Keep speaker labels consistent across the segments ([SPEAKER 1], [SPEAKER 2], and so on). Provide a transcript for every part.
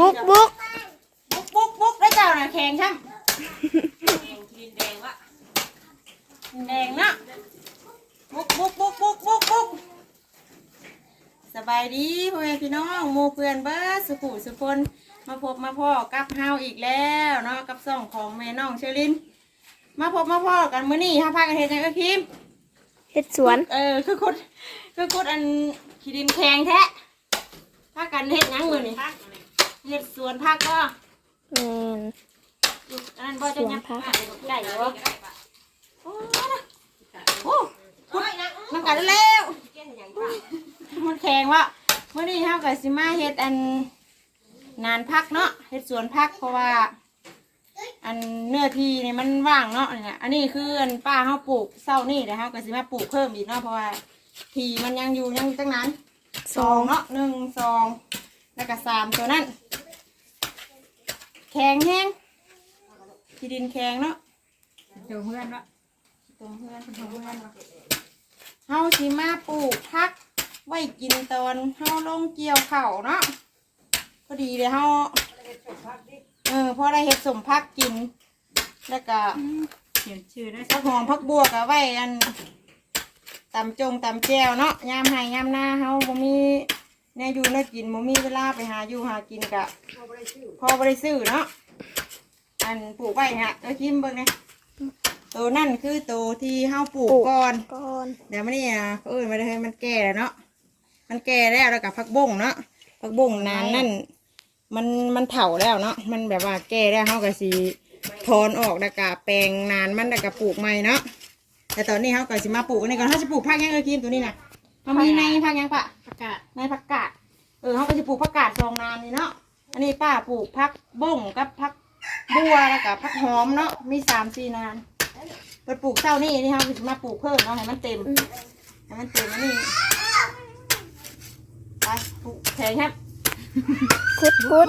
[SPEAKER 1] บุกบุก
[SPEAKER 2] บุกบุกบุกได้เจ้าน่ะแข็งช่ำ
[SPEAKER 3] แดงทีนแดงวะ
[SPEAKER 2] แดงเนาะบุกบุกบุกบุกบุกบุกสบายดีพ่อแม่พี่น้องหมู่เพื่อนเบิร์ดสุขุสุคนมาพบมาพ่อกับเฮาอีกแล้วเนาะกับซ่องของแม่น้องเชอริน มาพบมาพ่อกันมื้อนี้ห้าพากันเฮ็ดจังเอ้อคิม
[SPEAKER 1] เฮ็ดสวน
[SPEAKER 2] เออคือคุดคือคุดอันขี้ดินแข็งแท้พากันเฮ็ดหยังมื้อนี้
[SPEAKER 3] พักอะไร
[SPEAKER 2] เฮ็ดสวนผักก็
[SPEAKER 1] แม่น
[SPEAKER 2] อันนั้นบ่จะยัง
[SPEAKER 1] สวนผัก
[SPEAKER 2] ได้บ่โอ้นะโอ้คุดมันกันแล้วมันแข็งวะมื้อนี้เฮาก็สิมาเฮ็ดอันนานพักเนาะเฮ็ดสวนพักเพราะว่า อันเนื้อที่นี่มันว่างเนาะเนี่ยอันนี้คืออันป้าเฮาปลูกเศร้านี่เดี๋ยวเฮาก็สิมาปลูกเพิ่มอีกเนาะเพราะว่า ที่มันยังอยู่ยังตั้งนั้นสองเนาะหนึ่งสอง แล้วก็สามตัวนั้น แข็งแห้งที่ดินแข็งเนาะ
[SPEAKER 3] เดี๋ยวเพื่อนวะ
[SPEAKER 2] ตรงเพื่อนตรงเพื่อนวะเฮาสิมาปลูกพัก ไว้กินตอนเฮาลงเกี่ยวเข่าวเนาะพอดีเลยเฮาเออพอได้เห็ดสมพักกิน แล้วก็
[SPEAKER 3] เขียนชื่อด้วย
[SPEAKER 2] พักหอมพักบัวก็ไว้อันตำจงตำแจวเนาะยามให้ยามหน้าเฮาบ่มี แน่อยู่แน่กินบ่มีเวลาไปหาอยู่หากินกะพอบ่ได้ซื้อเนาะอันปลูกไว้ฮะเอ้ยคิมเบิ่งเนี่ยตัวนั่นคือตัวที่เฮาปลูกก่อน
[SPEAKER 1] ก่อน
[SPEAKER 2] เดี๋ยวมันนี่อะเอ้ยมาได้มันแก่แล้วเนาะมันแก่แล้วแล้วกับผักบงเนาะผักบงนานนั่นมันมันเถาแล้วเนาะมันแบบว่าแก่แล้วเขาก็สีถอนออกแล้วก็แปลงนานมันแล้วก็ปลูกใหม่เนาะแต่ตอนนี้เขาก็สิมาปลูกอันนี้ก่อนเขาจะปลูกผักยังเออคิมตัวนี้นะมันมีในผักยังปะ
[SPEAKER 3] ประ กาศ
[SPEAKER 2] ในผักกาดเออเขาก็จะปลูกผักกาดซองนานนี่เนาะอันนี้ป้าปลูกผักบงกับผักบัวแล้วก็ผักหอมเนาะมีสามสี่นานไปปลูกเจ้านี่นี่เขาก็จะมาปลูกเพิ่มเนาะให้มันเต็มให้มันเต็มอันนี้ไปปลูกแข็งครับ
[SPEAKER 1] คุดคุด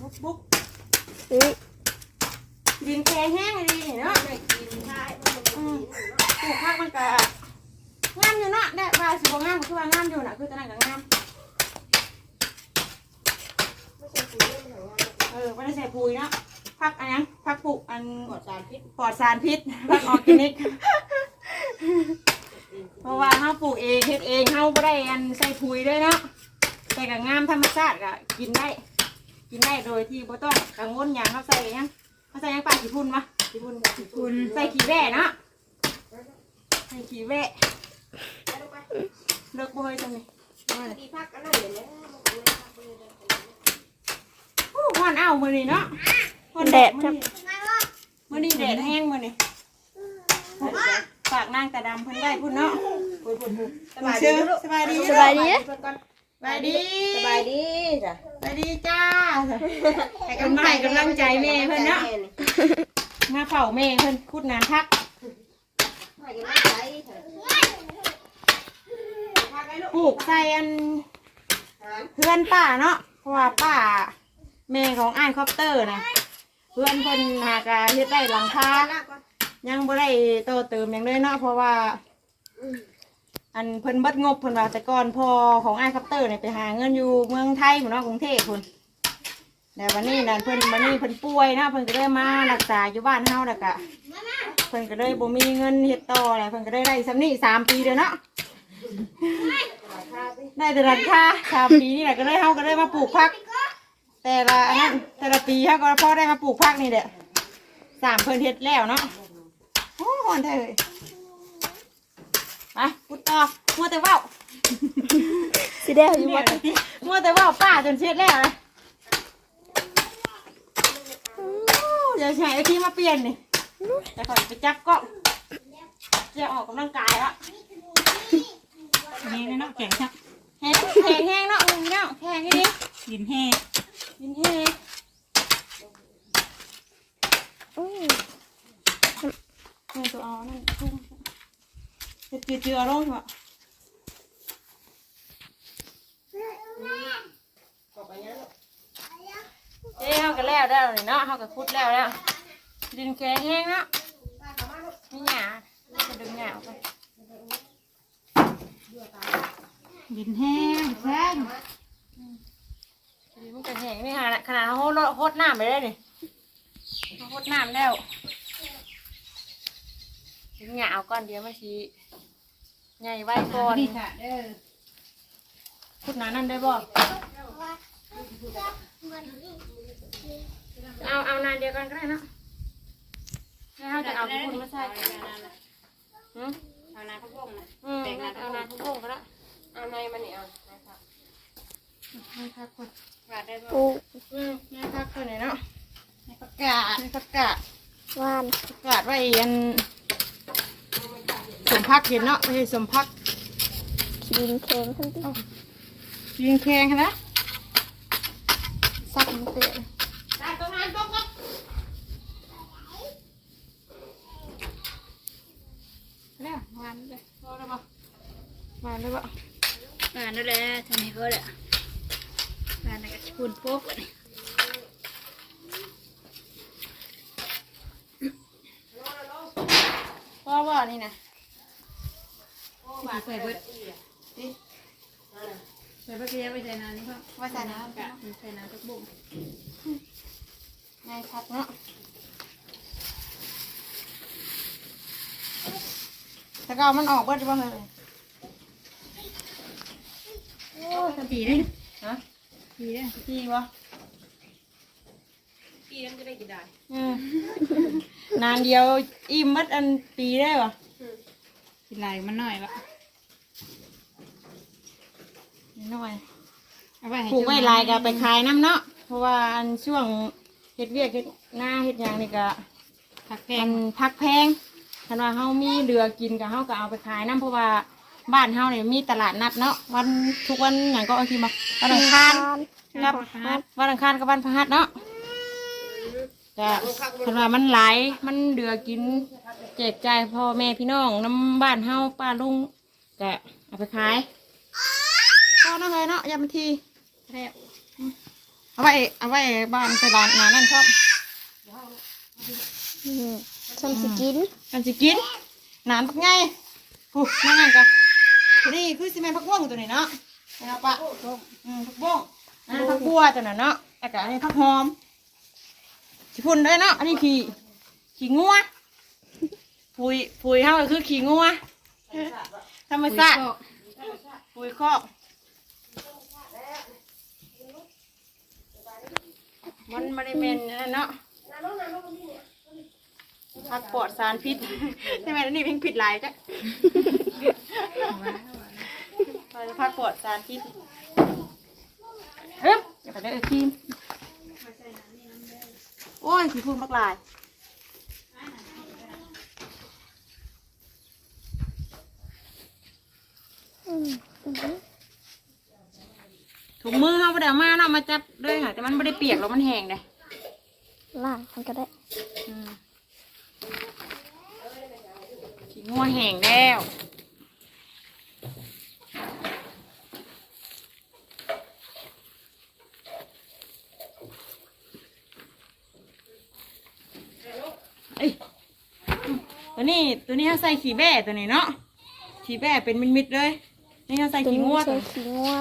[SPEAKER 2] บุ๊กบุ๊ก
[SPEAKER 1] อุ้ย
[SPEAKER 2] ดินแข็งแห้งเลยดีเนาะอืมปลูกผักมันก็ งามอยู่เนาะได้ว่าสิบ่งามก็คือว่างามอยู่น่ะคือตอนนั้นก็งามเออไม่ได้ใส่ปุ๋ยเนาะผักอันนั้นผักปลูกอัน
[SPEAKER 3] ปลอดสารพิษ
[SPEAKER 2] ปลอดสารพิษผักออร์แกนิก เพราะว่าเฮาปลูกเองเฮ็ดเองเฮาบ่ได้อันใส่ปุ๋ยด้วยเนาะแต่ก็งามธรรมชาติก็กินได้ กินได้โดยที่บ่ต้องกังวลหยังเฮาใส่หยังเฮาใส่หยังปลาขี้พุ่นวะขี้พุ่นบ่ขี้พุ่นใส่ขี้แว่เนาะใส่ขี้แว่ เลิกบ่เฮ้ยจังนี่โอ้ฮ้อนเอามื้อนี้เนาะฮ้อน
[SPEAKER 1] แดด
[SPEAKER 2] มื้
[SPEAKER 1] ค
[SPEAKER 2] อ
[SPEAKER 1] รับ
[SPEAKER 2] นี้มื้อนี้แดดแห้งมื้อนี้ฝากนางตาดำเพิ่นได้พุ่นเนาะ
[SPEAKER 3] สบายดีลูก
[SPEAKER 2] สบายดี
[SPEAKER 1] สบายดี
[SPEAKER 2] สบายดี
[SPEAKER 3] สบายดีจ้ะ
[SPEAKER 2] สบายดีจ้าให้กำลังกำลังใจแม่เพิ่นเนาะมาเฝ้าแม่เพิ่นคุดนานพัก ปลูกใส่อันเพื่อนป้าเนาะเพราะว่าป้าแม่ของอ้ายคอปเตอร์นะเพื่อนเพิ่นหากะเฮ็ดได้หลังคายังบ่ได้โตเติมหยังเลยเนาะเพราะว่า อันเพิ่นเบิดงบเพิ่นว่าแต่ก่อนพอของไอ้ายคัปเตอร์เนี่ยไปหาเงินอยู่เมืองไทยหมู่เนอกกรุงเทพพุ่นแต่วันนี้นั่นเพิ่นวันนี้เพิ่นป่วยนะเพิ่นก็เลยมารักษาอยู่บ้านเฮาแล้วก็เพิ่นก็เลยบ่มีเงินเฮ็ดต่ออะไรเพิ่นก็เลยได้ซ้ำนี่สามปีเด้อเนาะ ได้แต่ราคาสามปีนี่แหละก็เลยเฮาก็เลยมาปลูกผัก แต่ละอันนั้นแต่ละปีเฮาก็พอได้มาปลูกผักนี่แหละสามเพิ่นเฮ็ดแล้วเนาะโอ้หอนแท้เลยไปพูดต่อมัวแต่เว่า
[SPEAKER 1] สิได้อยู่ว่า
[SPEAKER 2] มัวแต่เว่าป้าจนเช็ดแล้วนะเดี๋ยวใช้ไอ้ที่มาเปลี่ยนนี่แต่ก่อนไปจับกล้องจะออกกำลังกายแล้ว
[SPEAKER 3] นี่เนาะแข็งชัก
[SPEAKER 2] แห้งแห้งแห้งเนาะมึงเนาะแห้งนี่
[SPEAKER 3] ดินแห้ง
[SPEAKER 2] ดินแห้ง
[SPEAKER 1] อืม
[SPEAKER 2] เงินตัวเอานั่นทุ่งจะเจือเจือลงเหรอเอ้เขาก็แล้วได้วนี่เนาะเขาก็คุดแล้วแล้วดินแข็งแห้งเนาะนี่หยาจะดึงหยาออกไป
[SPEAKER 3] ดินแห้งแข็ง
[SPEAKER 2] ดีมันจะแห้งนี่ขนาดขนาดเขาโหดโหดน้ำไปได้นี่เขาโหดน้ำแล้วถึงหยาเอาก้อนเดียวมาชีใหญ่ไว้ก่อน
[SPEAKER 3] นี่ค่ะเด้อ
[SPEAKER 2] พูดหนานั่นได้บ่เอาเอานานเดียวกันก็ได้เนาะแล้วเขาจะเอาทุกคนมาใส่หืม
[SPEAKER 3] เอาน้ำพักวงนะ
[SPEAKER 2] อืมเอานานทุกคนก็ได้
[SPEAKER 3] เอาในมันนี่เอาในผัก
[SPEAKER 2] ให้พักคน
[SPEAKER 3] หวานได้บ่
[SPEAKER 1] ปลูก
[SPEAKER 2] อืมให้พักคนไหนอยเนาะ
[SPEAKER 3] ในผักกาด
[SPEAKER 2] ให้พักกาด
[SPEAKER 1] หวาน
[SPEAKER 2] กาดไว้อันสมพักเห็นเนาะไม่ใช่สมพัก
[SPEAKER 1] กินเค็มทั้งที่
[SPEAKER 2] ยิงแข็งนะซักมันเตะ
[SPEAKER 3] ได้ตรงนั้นตรงนั้น
[SPEAKER 2] แล้วหวานเลยพอแล้วบ่หวานเลยบ่
[SPEAKER 3] หวานนั่นแหละทำไมก็แหละหวานแล้วก็พูนโป๊กเลย
[SPEAKER 2] พ่อว่านี่นะ
[SPEAKER 3] ใส่เบิดใส่เบิดเกลียวไปใส่น้ำนี่พ่อ
[SPEAKER 2] ว่าใส่น้ำ
[SPEAKER 3] กะใส่น้ำพักบุ้ ง
[SPEAKER 2] ในพักเนาะแต่ก็เอามันออกเบิดบ่เลย
[SPEAKER 3] โอ้ทำปีได้
[SPEAKER 2] ฮะ
[SPEAKER 3] ปีได้
[SPEAKER 2] พี่บ่
[SPEAKER 3] ปีนั้นจะได้กี่ได้
[SPEAKER 2] อืมนานเดียวอิ่มเบิดอันปีได้บ่
[SPEAKER 3] กินลายมันหน่อยละ
[SPEAKER 2] นิดหน่อย
[SPEAKER 3] เอาไว้ให้
[SPEAKER 2] ปลูกไว้ลายก็ไปขายน้ำเนาะ เพราะว่าอันช่วงเฮ็ดเวียกเฮ็ดหน้าเฮ็ดหยังนี่ก็
[SPEAKER 3] ผักแพ
[SPEAKER 2] อั
[SPEAKER 3] ง
[SPEAKER 2] นพักแพงคันว่าเฮามีเรือกินก็เฮาก็เอาไปขายน้ำเพราะว่าบ้านเฮาเนี่ยมีตลาดนัดเนาะวันทุกวันหยังก็เอาทีมาวันอังคารกับวันอังคารกับวันพฤหัสเนาะจะคันว่ามันหลายมันเดือกินแจกจ่ายพ่อแม่พี่น้องน้ำบ้านเฮาป้าลุงก็เอาไปขายก็ เนาะเลยเนาะยามที
[SPEAKER 3] แซ่บ
[SPEAKER 2] เอาไว้เอาไว้บ้านตลาดนานั่นชอบ
[SPEAKER 1] อืมฉันสิกิน
[SPEAKER 2] กันสิกินนานปักไงปุ๊บนั่นนั่นกะนี่คือซีเมนต์ผักบ้วงตัวนี้เนาะเอาปะอืมผักบ้วงอันนั้นผักบัวตัวนั้นเนาะแต่กะอันนี้ผักหอมสิพุ่นด้วยเนาะอันนี้ขี่ขี่งัวปุ๋ยปุ๋ยเฮาก็คือขี่งัวธรรมชาติปุ๋ยคอก มันไม่ได้เป็นนนั้นเนาะผักปลอดสารพิษใช่ไหมแล้วนี่เพิ่งผิดหลายจ้ะผักปลอดสารพิษเฮ้ยอย่าไปได้เออทีมโอ้ยสีพูนพักลาย
[SPEAKER 1] อืมอืม
[SPEAKER 2] ถุงมือเขาไม่ได้เอามาเนาะมาจับด้วยค่ะ แต่มันไม่ได้เปียกหรอกมันแห้งเลย
[SPEAKER 1] ล่างมันก็ได้
[SPEAKER 2] อืมขี้งัวแห้งแล้วเอ้ยตัวนี้ตัวนี้เขาใส่ขี้แบ่ตัวนี้เนาะขี้แบ่เป็นมิดๆเลย นี่เขาใส่ขี้งัว
[SPEAKER 1] ใส่
[SPEAKER 2] ตัว
[SPEAKER 1] ขี้งัว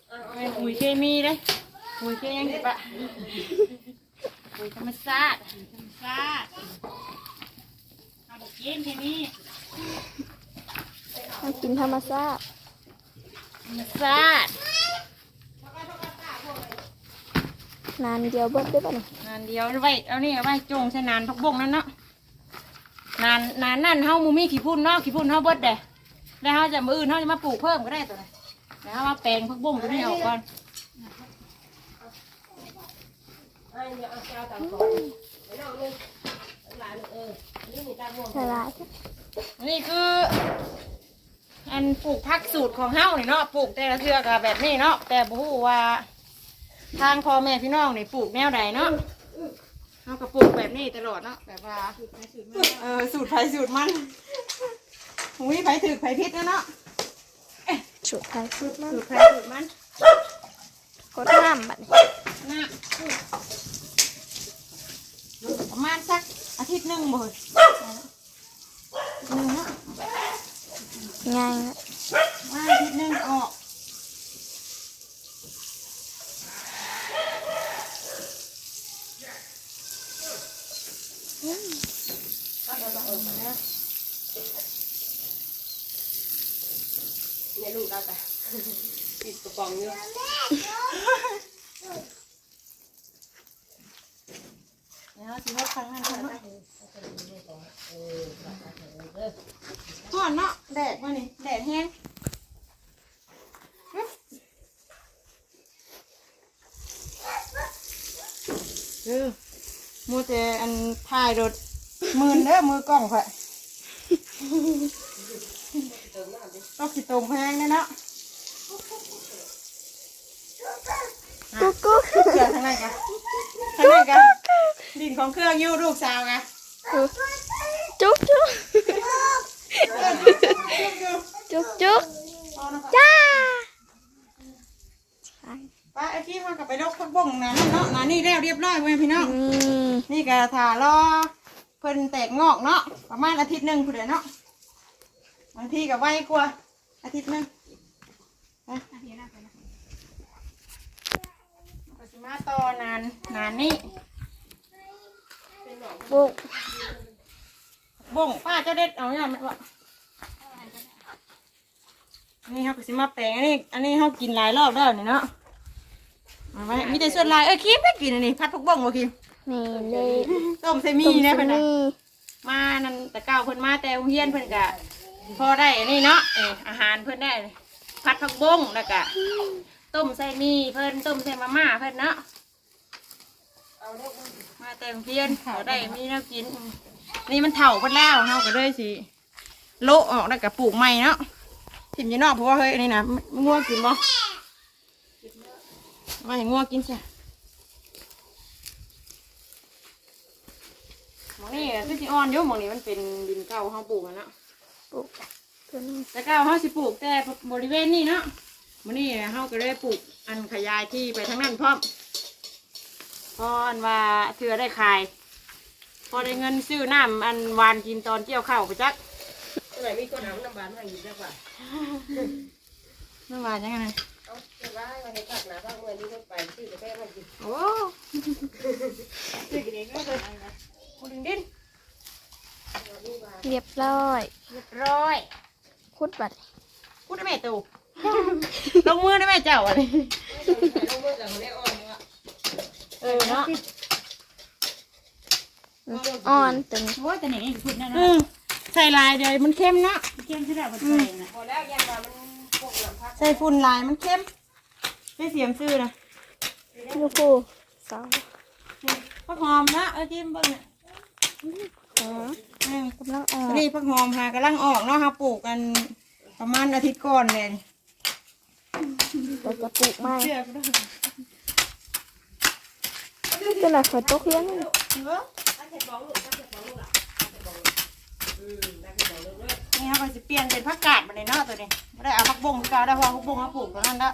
[SPEAKER 2] เปุ๋ยเคมีเลยปุ๋ยเคยังปะปุ๋ยธรรมชาติ
[SPEAKER 3] ซาดเอาบอกกินแค่นี้
[SPEAKER 1] มันกินธรรมชาติ
[SPEAKER 2] ธรรมชาติ
[SPEAKER 1] นานเดียวเบิ้ดได้ป่ะเนี่ย
[SPEAKER 2] นานเดียวเอาไว้เอานี่เอาไว้จงใส่นานพักบงนั่นเนาะนานนานนั่นเฮามูมีขี้พุ่นเนาะขี้พุ่นเฮาเบิ้ดเด้แล้วเฮาจะมืออื่นเฮาจะมาปลูกเพิ่มก็ได้ตัวนี้ แล้วเฮามาแปลงพักบงตัวนี้ออกก่อน
[SPEAKER 1] ใส่ลาย
[SPEAKER 2] อันนี่คืออันปลูกผักสูตรของเฮานี่เนาะปลูกแต่ละเทือกแบบนี้เนาะแต่บ่ฮู้ว่า ทางพ่อแม่พี่น้องนี่ปลูกแนวใดเนาะเขาก็ปลูกแบบนี้ตลอดเนาะแบบว่าเออสูตรไผสูตรมันหุยไผถือไผพิษนะเนาะ
[SPEAKER 1] ฉุดไทยชุดมัน
[SPEAKER 2] สูตรไผสูตรมัน
[SPEAKER 1] กดน้ำบัดนี้
[SPEAKER 2] นะประมาณสักอาทิตย์หนึ่งบ่เฮ้ยหนึ่งเนาะ
[SPEAKER 1] ง่ายนะ
[SPEAKER 2] มาอาทิตย์หนึงออก เดี๋ยวสิว่าครั้งนั้นครั้งนั้นห่อนเนาะแดดมานี่แดดแห้งเออมูแต่อันถ่ายรถมือนเด้อมือกล้องค่ะต้อง สิตรงแพงแน่เนาะ
[SPEAKER 1] กุ๊กกุ๊ก
[SPEAKER 2] เกี่ยวทางไหนกันทางไหนกันดินของเครื่องอยู่ลูกสาวกัน
[SPEAKER 1] จุ๊กจุ๊กจุ๊กจุ๊กจ้า
[SPEAKER 2] ป้าไอ้ที่มันกับไปลกพักบ่งนะเนาะนานี่แล้วเรียบร้อยเว้ยพี่น้อง
[SPEAKER 1] อืม
[SPEAKER 2] นี่ก็ถ่ารอเพิ่นแตกงอกเนาะประมาณอาทิตย์หนึ่งผู้เดียวเนาะบางทีก็ไวกว่า อาทิตย์หนึงนะก็สิมาต่อนานนานนี่
[SPEAKER 1] บุก
[SPEAKER 2] บ่งป้าเจ้าเด็ดเอาเนี่ยมันว่านี่เขาก็สิมาแปลงอันนี้ อันนี้เขากินหลายรอบแล้วนี่เนาะเอาไว้มีแต่ส่วนหลายเอ้ยคิมไม่กินอันนี้พัดทุกบ่งบ่คิม
[SPEAKER 1] นี่เลย
[SPEAKER 2] ต้มใส่มีนะเพิ่นน่ะ
[SPEAKER 1] นี่
[SPEAKER 2] มานั่นแต่เก้าเพิ่นมาแต่โรงเฮียนเพิ่นกะ พอได้อันนี้เนาะเอออาหารเพิ่นได้ผัดผักบงแล้วก็ต้มใส่มีเพิ่นต้มใส่มาม่าเพิ่นเนาะมาแต่โรงเฮียนเขาได้มีแน้กิน นี่มันเถ่าเพิ่นแล้วเฮาก็เลยสิโละออกแล้วก็ปลูกใหม่เนาะถิ่มยี่นอกเพราะว่าเฮ้ยนนี้นะมันง่วงกินบ่มาอย่างง่วงกินใช่หมองนี่คือสิอ่อนอยู่หมองนี้มันเป็นดินเก่าเฮาปลูกอะเนาะ
[SPEAKER 1] บุกตัวนี้
[SPEAKER 2] แต่เก้าเฮาสิปลูกแต่บริเวณนี้เนาะมื้อนี้เฮาก็เลยปลูกอันขยายที่ไปทางนั้นพร้อมเพราะอันว่าเถื่อได้ขาย พอได้เงินซื้อน้ำอันหวานกินตอนเกี่ยวข้าวไปจัก
[SPEAKER 4] ไหนมีคนเอาน้ำบานมาอยู่ได้ป่ะ
[SPEAKER 2] น้ำหวานยังไง
[SPEAKER 4] เอาเก็บไว้มาให้ผักหนาผักเมื่อนี้ก็ไปซื้อกาแฟมากิน
[SPEAKER 2] โอ้ซื้อกินเองก็เลยคุณดินดิน
[SPEAKER 1] เรียบร้อย
[SPEAKER 2] เรียบร้อย
[SPEAKER 1] คุดบัด
[SPEAKER 2] พูดได้แม่ตู่ ลงมือได้แม่เจ้าอะไร
[SPEAKER 4] ลงมือกับคนได้อ่อนเนาะ
[SPEAKER 2] เออเนาะ
[SPEAKER 1] อ่อนตัวนี้
[SPEAKER 3] โอ้ยแต่เนี่ยนี่พูดนั่น
[SPEAKER 2] อื
[SPEAKER 3] นะ
[SPEAKER 2] มใส่ลายเดียวมันเข้มเนาะ
[SPEAKER 3] เข้มที่เราใส่นะ
[SPEAKER 4] พอแล้วยังมามันพวกน้ำผัก
[SPEAKER 2] ใส่ฝุ่นลายมันเข้มได้เสียมซื้อนะ
[SPEAKER 1] ลูกกูสอง
[SPEAKER 2] ผักหอมนะเออจิ้มเบิ่งเนี่ย
[SPEAKER 1] ส อง
[SPEAKER 2] อืม
[SPEAKER 1] กำลังอ่อน
[SPEAKER 2] นี่ผักหอมหากำลังออกเนาะค่ะปลูกกันประมาณอาทิตย์ก่อนเลย
[SPEAKER 1] เราจะปลูกไม้
[SPEAKER 2] เชื่อก็ได้
[SPEAKER 1] ก็เลยฝนตกเลี้ยงนี่
[SPEAKER 2] เออนี่เขาก็จะเปลี่ยนเป็นผักกาดมาในเนาะตัวนี้ไม่ได้เอาผักบงเก่าได้เพราะผักบงมาปลูกตรงนั้นละ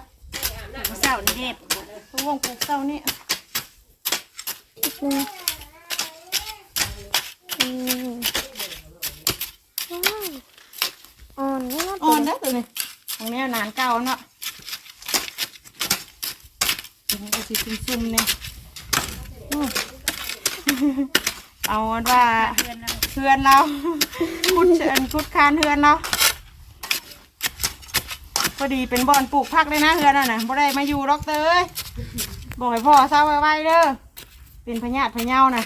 [SPEAKER 3] เศร้านี่เด็ด
[SPEAKER 2] ผักบงปลูกเต้านี่
[SPEAKER 1] นิดนึง อืมว้าวอ่อนเนาะ
[SPEAKER 2] อ่อนนะตัวนี้ตรงนี้นานเก่าเนาะตัวนี้ก็สิซุ่มๆเนี่ยอื้อเอาอันว่า
[SPEAKER 3] เพื่อนนะ
[SPEAKER 2] เพื่อนเราคุดเชิญคุดคานเพื่อนเราพอดีเป็นบ่อนปลูกผักเลยนะเพื่อนน่ะนะบ่ได้มาอยู่หรอกเต้ยบอกให้พ่อเศร้าไว้ๆเด้อเป็นพญาติพะเยานะ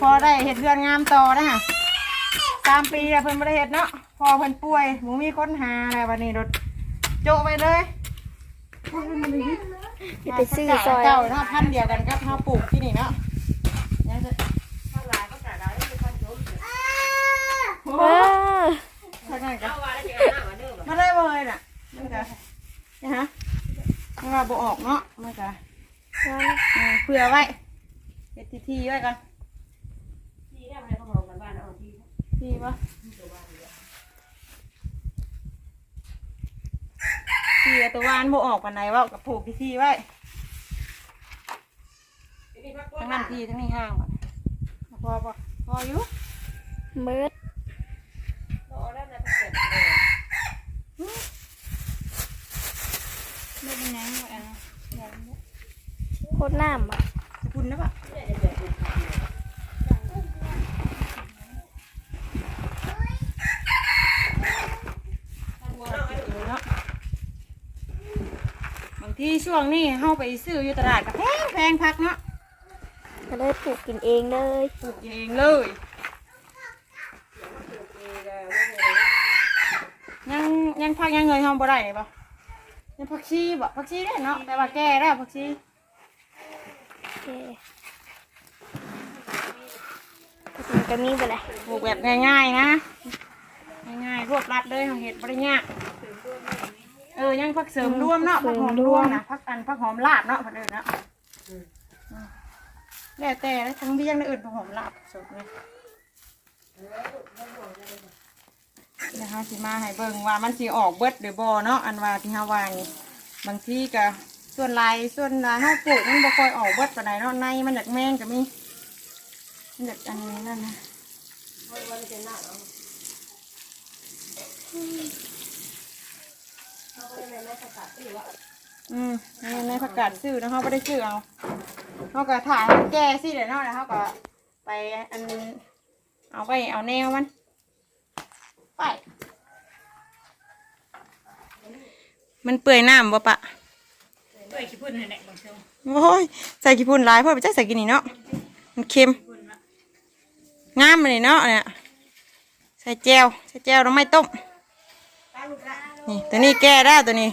[SPEAKER 2] พอได้เห็ดเพื่อนงามต่อนะฮะสามปีแล้วเพิ่นบ่ได้เห็ดเนาะพอเพิ่นป่วยหมูมีคนหาอะไรวันนี้รถโจะไปเลย
[SPEAKER 1] จะไปซื้อซอย
[SPEAKER 2] เจ้าเนาะพันธุ์เดียวกันกับเขาปลูกที่นี่เนาะยังจะ
[SPEAKER 1] เออ
[SPEAKER 2] เท่านั้นกัน
[SPEAKER 4] เอาว่าแล้วจะเอาหน้ามาเด้อบ่
[SPEAKER 2] มาได้เลยน่ะมันก็นะฮะมันว่าบ่ออกเนาะมันก็เออเผื่อไว้เฮ็ดทีๆไว้ก่อน
[SPEAKER 4] ที่ได้มาให้เขาบอกกันบ้านเอาที่
[SPEAKER 2] ทีวะทีเอาตัววานบ่ออกปานไหนเว่ากับผูกทีๆไว้
[SPEAKER 4] นี่พัก
[SPEAKER 2] ทั้งนั้นทีทั้งนี้ห้างบ่พอบ่พออยู่
[SPEAKER 1] เบิด
[SPEAKER 3] ไม่เป็นไงอะ
[SPEAKER 1] โคตรน้ำอะ
[SPEAKER 2] ขอบคุณนะปะบางที ช่วงนี้เฮาไปซื้ออยู่ตลาดกับแพงแพงพักเนาะ
[SPEAKER 1] ก็เลยปลูกกินเองเลย
[SPEAKER 2] ปลูกเองเลยยังยังพักยังเงยเฮาบ่ได้เลยปะยังผักชีบ่ผักชีได้เนาะแต่ว่าแก่แล้วผักชี
[SPEAKER 1] โอเคมันก็มีไปเลย
[SPEAKER 2] ปลูกแบบง่ายๆนะง่ายๆรวบรัดเลยเฮาเห็ดบ่ได้ยากเออยังผักเสริมรวมเนาะผักหอมรวมนะผักอันผักหอมลาบเนาะผักอื่นเนาะแล้วแต่แล้วทั้งเบี้ยงและอื่นผักหอมลาบสดเลยเดี๋ยวเฮาสิมาให้เบิ่งว่ามันสิออกเบิดหรือบ่เนาะอันว่าที่เฮาว่านี่บางทีก็ส่วนลายส่วนลายเฮาปลูกมันบ่ค่อยออกเบิดปานใดเนาะในมันอยากแมงก็มีมันอยากอันนี้นั่นนะ อืมในในผักกาดซื้อนะเขาไม่ได้ซื้อเอาเขาก็ถ่ายให้มันแก่สิเดี๋ยวเนาะแล้วเขาก็ไปอันเอาไปเอาแนวมัน ไปมันเปื่อยน้ำบ่ปะ
[SPEAKER 3] ด้วยขี้พุ่นนี่แหละบางช่วง
[SPEAKER 2] โอ้ยใส่กี่พุ่นหลายเพื่อไปใส่ใส่กินนี่เนาะมันเค็ม
[SPEAKER 3] พุ่นละ
[SPEAKER 2] งามเลยเนาะเนี่ยใส่แจวใส่แจวแล้วไม่ต้ม นี่ตัวนี้แก่ได้ตัวนี้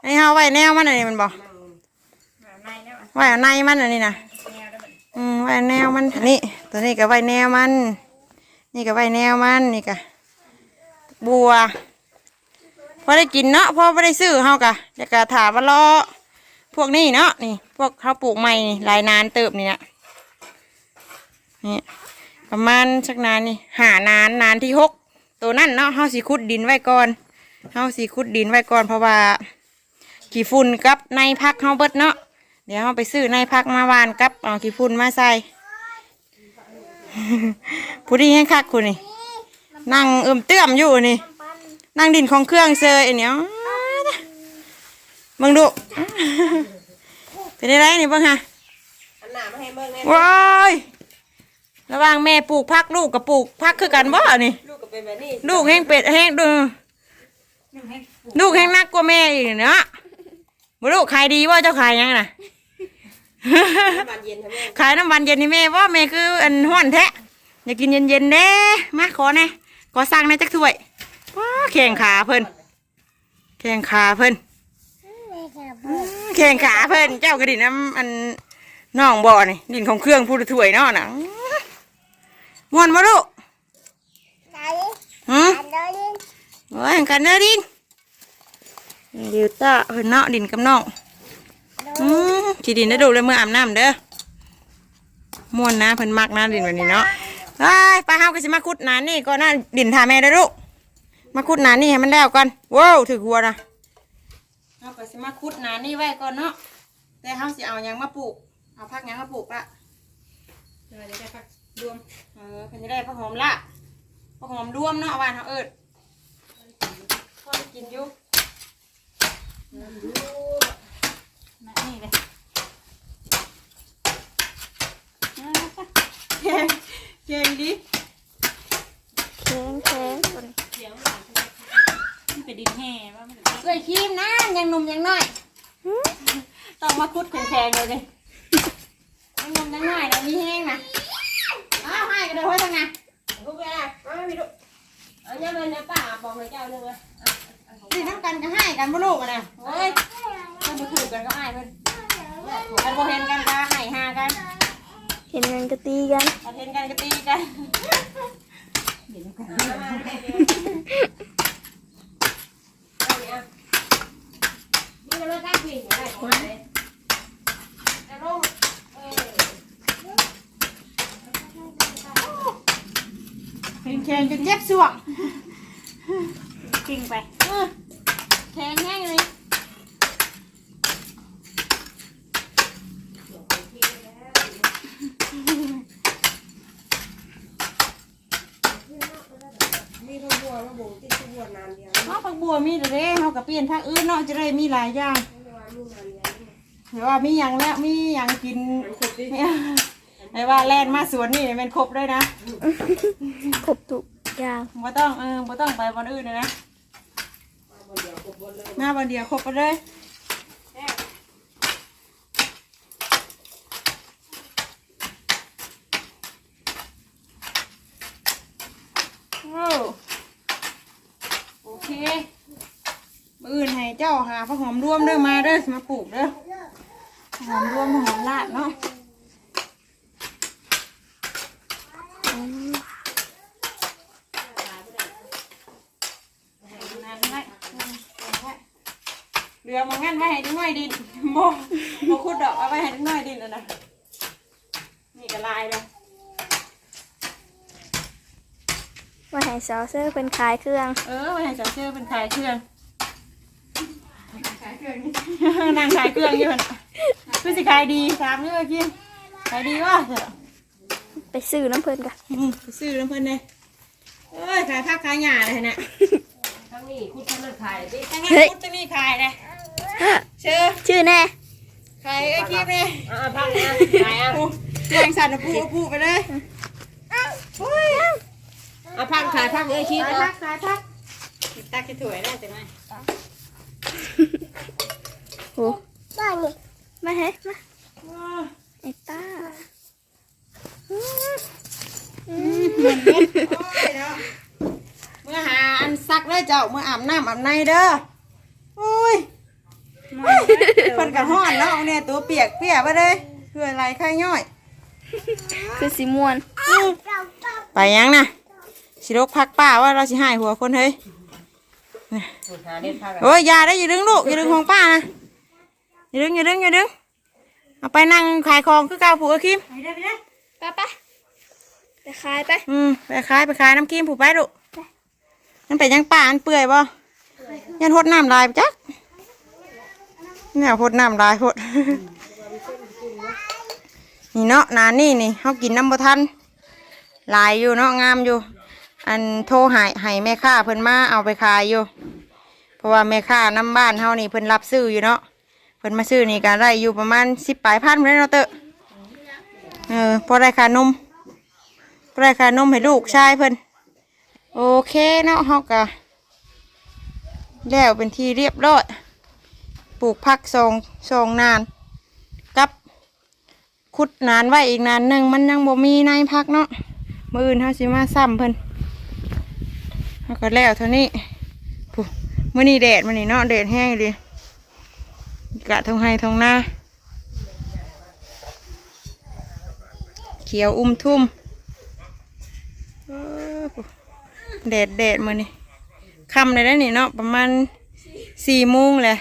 [SPEAKER 2] อันนี้เขาไว้แนวมันอันนี้มันบอก
[SPEAKER 3] แบบในแล้วอะ
[SPEAKER 2] ไว้เอาในมันอันนี้นะ
[SPEAKER 3] แนวได้แบบ
[SPEAKER 2] อืมไว้แนวมันอันนี้ตัวนี้ก็ไว้แนวมัน นี่ก็ไว้แนวมันนี่ก็บัวพอได้กินเนาะพอไม่ได้ซื้อเฮากะเดี๋ยวก็ถามว่ารอพวกนี้เนาะนี่ พวกเขาปลูกใหม่นี่หลายนานเติบนี่นะนี่ประมาณสักนานนี่หานานนานที่หกตัวนั่นเนาะเฮาสีขุดดินไว้ก่อน เฮาสีขุดดินไว้ก่อนเพราะว่าขี้ฝุ่นกับในพักเฮาเบิดเนาะเดี๋ยวเราไปซื้อในพักมาวานกับเอาขี้ฝุ่นมาใส่ผู้ดีให้คักคุณนี่นั่งเอิ่มเตื้อมอยู่นี่ นั่งดินของเครื่องเซยอันเนี้ยมึงดูเป็นอะไรนี่บ้างฮะ
[SPEAKER 4] อันหนามาให้เบิ่งแน่
[SPEAKER 2] ว้ายระหว่างแม่ปลูกพักลูกกับปลูกพักคือกันบ่นี่
[SPEAKER 4] ลูกก็เป็นแบบนี้
[SPEAKER 2] ลูกแห้งเป็ดแห้งดู
[SPEAKER 3] นึ่งให้
[SPEAKER 2] ลูกแห้งนักกว่าแม่อีกเนาะบ่ลูกขายดีว่าเจ้าขายยังน่ะ
[SPEAKER 4] บานเย็นทำไม
[SPEAKER 2] ขายน้ำมันเย็นนี่แม่ว่าแม่คืออันห้อนแท้อยากกินเย็นๆเด้มาขอแน่ขอสั่งในจักถ้วยว้าแข่งขาเพิ่นแข่งขาเพิ่นอืมแข่งขาเพิ่นเจ้ากระดิ่น้ำอันน้องบ่อนี่ดินของเครื่องพูดถ้วยเนาะน่ะม่วนบ่ลูกหืม โอ้ยกันเด้อดินดิวตาเพิ่นเนาะดินกับน้องอืมขีดินได้ดูเลยเมื่ออาบน้ำเด้อม่วนนะเพิ่นมักนะดินแบบนี้เนาะไปไปเฮาก็สิมาขุดหนานนี่ก่อนนะดินทาแม่ได้อลูกมาขุดหนานนี่ให้มันแล้วก่อนว้าวถือหัวนะเฮาก็สิมาขุดหนานนี่ไว้ก่อนเนาะแต่เฮาสิเอาหยังมาปลูกเอาผักหยังมาปลูกละ
[SPEAKER 3] เดี๋ยวจะได้พักรวม
[SPEAKER 2] เออเพิ่นจะได้ผักหอมละผักหอมรวมเนาะเอาไว้เฮาเอิด พอได้กินอยู่
[SPEAKER 3] นะนี่เลย
[SPEAKER 2] เก่งเก่งดิ
[SPEAKER 1] แข็งแข็งคน
[SPEAKER 3] มันเป็นดินแห่ว่ามันเป็น
[SPEAKER 2] เอ้ยครีมนะยังหนุ่มยังน้อย ต้องมาขุดแข็งๆเลยดิยังหนุ่มยังน้อยนะมีแห้งนะอ้าวให้กันเลยเฮ้ยทางไง
[SPEAKER 4] ลูกไปอะมาไม่มีลูก เอาเนี่ยเลยนะป้าบอกให้เจ้าเรื่องเลย
[SPEAKER 2] นี่ทั้งกันก็ให้กันบ่ลูกอะนะโอ้ยมันบ่ถือกันก็ให้เพิ่นกันบ่เห็นกันก็ให้หากัน
[SPEAKER 1] เห็นเงินก็ตีกัน
[SPEAKER 2] บ่เห็นกันก็ตีกัน
[SPEAKER 4] นี่ก็เลิกได้พี่อย่าได้ของอะไร
[SPEAKER 2] แต่ลงเออ เป็นแข็งจนเจ็บสวง
[SPEAKER 3] กิ้งไป
[SPEAKER 2] เออแข็งแห้งเลย
[SPEAKER 4] นี่ก็บัวระบบที่ทุกวันนานเดียว
[SPEAKER 2] เนาะผักบัวมีเด้อเด้เฮาก็เปลี่ยนทางอื่นเนาะจะได้มีหลายอย่าง
[SPEAKER 4] ไม่ว่ามีนานเดียว
[SPEAKER 2] เดี๋ยวว่ามีหยังแล้วมีหยังกิน
[SPEAKER 4] มันขุดดิ
[SPEAKER 2] ไม่ ไม่ว่าแล่นมาสวนนี่เป็นครบเลยนะ
[SPEAKER 1] ครบทุกอย่าง
[SPEAKER 2] บ่ต้องเออบ่ต้องไปวันอื่นเลยนะ
[SPEAKER 4] มันเดียวขุดบนเลย
[SPEAKER 2] มาวันเดียวครบไปเลยโอ้โอเคมื้ออื่นให้เจ้าหาผักหอมรวมเด้อมาเด้อมาปลูกเด้อผักหอมรวมผักหอมลาดเนาะ นั่นไว้ เรือมันงั้นไว้ให้ดิ้งน้อยดินโมโมขุดดอกเอาไว้ให้ดิ้งน้อยดินแล้วนะนี่ก็ลายเลย
[SPEAKER 1] มาให้สาวเซอร์เป็นขายเครื่อง
[SPEAKER 2] เออไว้ให้จับเชื่อเป็นขายเครื่องขายเครื่องนี่นั่งขายเครื่องอยู่น่ะคือสิขายดีถามนี่ว่าพี่ขายดีวะเถอะ
[SPEAKER 1] ไปซื้อน้ำเพิ่นกัน
[SPEAKER 2] อืมไปซื้อน้ำเพิ่นเลยเอ้ยขายผักขายหญ้าเลยเนี่ย
[SPEAKER 4] ทั้งนี้ขุดทั้งนั้นขายดิ
[SPEAKER 2] ทั้งนั้นพุทธนี่ขายเลยเชื่อ
[SPEAKER 1] ชื่อแน่
[SPEAKER 2] ขายไอ้คลิปเลย
[SPEAKER 4] อ่าพังนะขายอะ
[SPEAKER 2] ปูแรงสั่นนะปูเอาปูไปเลยโอ้ย
[SPEAKER 4] อะพังขายพังเอ้ยชี้
[SPEAKER 2] สาย
[SPEAKER 4] นะ
[SPEAKER 2] พักสายพักตักจะถวยได้ใช่ไหม
[SPEAKER 1] โหได้เลยมาเฮ้มาไอ้ต้า
[SPEAKER 2] เมื่อหาอันซักเลยเจ้าเมื่ออาบน้ำอาบในเด้อโอ้ยคนกันห้อนเนาะเนี่ยตัวเปียกเปียกไปเลยเพื่ออะไรไข้ย่อย
[SPEAKER 1] คือสีม่วน
[SPEAKER 2] ไปยังนะสิรกพักป้าว่าเราสิหายหัวคนเฮ้ย
[SPEAKER 4] ขุดหาเด็ดพัง
[SPEAKER 2] โอ้ยอย่าได้อย่าดึงลูกอย่าดึงของป้านะอย่าดึงอย่าดึงอย่าดึงเอาไปนั่งขายของคือเก่าผูกกับคิม
[SPEAKER 1] ไปไปไปขายไป
[SPEAKER 2] อืมไปขายไปขายน้ำคิมผูกไปลูกนั่นไปยังป่าอันเปื่อยบ่ยันหดน้ำลายไปจักเนี่ยหดน้ำลายหดนี่เนาะนานนี่นี่เขากินน้ำบ่ทันหลายอยู่เนาะงามอยู่ อันโทรใหายให้แม่ค้าเพิ่นมาเอาไปขายอยู่ เพราะว่าแม่ค้าน้ำบ้านเฮานี่เพิ่นรับซื้ออยู่เนาะเพิ่นมาซื้อนี่ก็ได้อยู่ประมาณสิบปลายพันเลยเนาะเตอะ เออพอได้ค่านมพอได้ค่านมให้ลูกชายเพิ่นโอเคเนาะเฮาก็แล้วเป็นที่เรียบร้อยปลูกผักทรงทรงนาน กับขุดนานไว้อีกนานหนึ่งมันยังบ่มีในพักเนาะมืออื่นเฮาสิมาซ้ำเพิ่นเฮาก็แล้วเท่านี้ผู้มื้อนี้แดดมื้อนี้เนาะแดดแห้งดีกะทงไห้ทงนา ขียวอุ้มทุ่มแดดแดดมือนี้ค่ำเลยได้นี่เนาะประมาณสี่โมงแหละ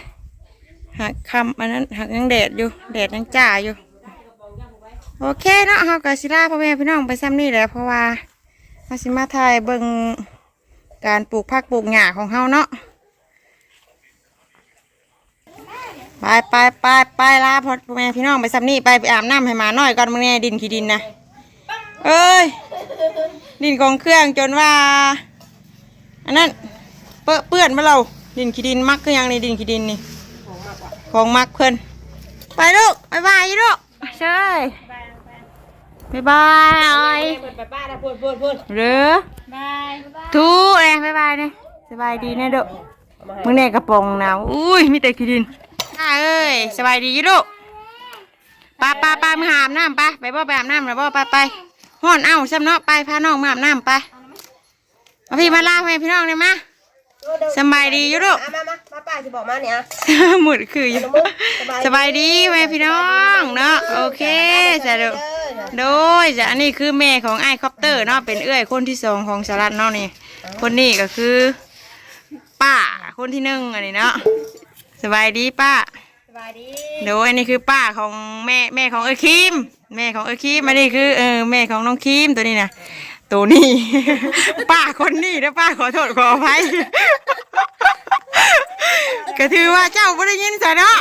[SPEAKER 2] หักคำอันนั้นหักยังแดดอยู่ แดดยังจ้าอยู่ โอเคเนาะเฮากับศิลาพ่อแม่พี่น้องไปซ้ำนี่แหละเพราะว่าเฮาสิมาถ่ายเบิ่งการปลูกผักปลูกหญ้าของเฮาเนาะไปไปไปไปลาพ่อแม่พี่น้องไปซ้ำนี่ไปไปอาบน้ำให้หมาน้อยก่อนมึงเนี่ยดินขี้ดินนะ เอ้ยดินของเครื่องจนว่า อันนั้นเปื้อนเปื้อนมาเรา ดินขี้ดินมักคือหยังนี่ดินขี้ดินนี่ ของมักเพิ่นไปลูกบายบายลูกเชยบายบาย
[SPEAKER 4] เปิดไปป้าแล้วพูดพูดพูด
[SPEAKER 2] หรือบา
[SPEAKER 3] ย
[SPEAKER 2] ทูเองบายบายเนี่ยสบายดีนะเด้อมึงเนี่ยกระป๋องหนาวอุ้ยมีแต่ขี้ดินอ่าเอ้ยสบายดีอยู่ลูกไปไปไปมาหาอาบน้ำไปไปบ่ไปอาบน้ำเลยบ่ไปไป ห้อนเอ้าซ้ำเนาะไปพาน้องมาอาบน้ำไปมาพี่มาลาให้พี่น้องเลยมาสบายดีอยู่ลูก
[SPEAKER 4] อะมามามาป้าจะบอกมาเนี่ย
[SPEAKER 2] หมุดคืออยู่สบายดีแม่พี่น้องเนาะโอเคจ้ะเด้อโดยจ้ะอันนี้คือแม่ของไอ้คอปเตอร์เนาะเป็นเอื้อยคนที่สองของสารัตเนาะนี่ คนนี้ก็คือ ป้าคนที่หนึ่งอันนี้เนาะสบายดีป้า
[SPEAKER 4] สบายดี
[SPEAKER 2] โดยอันนี้คือป้าของแม่แม่ของเอ้ยคิม แม่ของเอ้ยคิมอันนี้คือเออแม่ของน้องคิมตัวนี้นะตัวนี้ ป้าคนนี้นะป้าขอโทษขออภัยก็ถือว่าเจ้าบ่ได้ยินซะเนาะ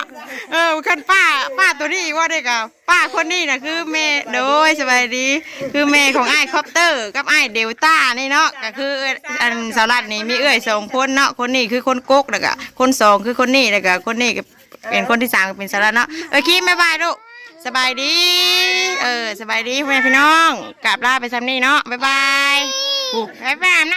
[SPEAKER 2] เออคันป้าป้าตัวนี้ว่าได้กับป้าคนนี้นะคือแม่โดยสบายดี คือแม่ของไอ้คอปเตอร์ กับไอ้เดลต้านี่เนาะก็คืออันสารัดนี่มีเอื้อยสองคนเนาะคนนี้คือคนกกแล้วก็คนสองคือคนนี้แล้วก็คนนี้เป็นคนที่สามเป็นสารัดเนาะเออคิมบ๊ายบายลูก สบายดี เออ สบายดีพ่อแม่พี่น้องกลับลาไปซ้ำนี่เนาะ บ๊ายบายอู้บ๊ายบายนะ